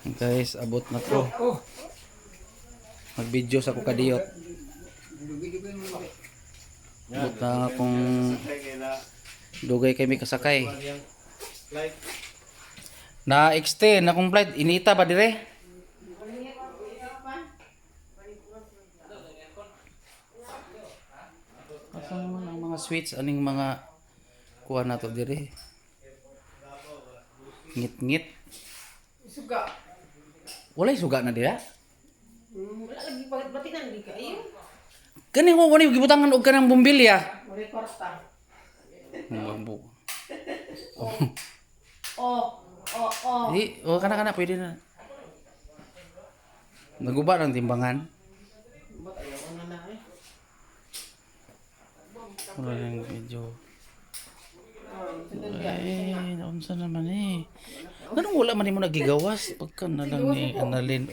Guys, abot na to. Mag-video sa ko kadiyot. Abot na akong dugay kay may kasakay. Na extend na kong flight inita ba dire? Asa naman ang mga sweets aning mga kuha na to dire? Ngit-ngit. Suga. boleh juga nanti ya. Wala lagi wong ibu tangan ukuran yang bumbil ya bambu Oh. Oh, oh, oh. Oh kana-kana pwede na. Timbangan. Wala hijau. Ay, naunsa naman eh. Ganun wala man mo nagigawas pagka na lang ni Annalyn.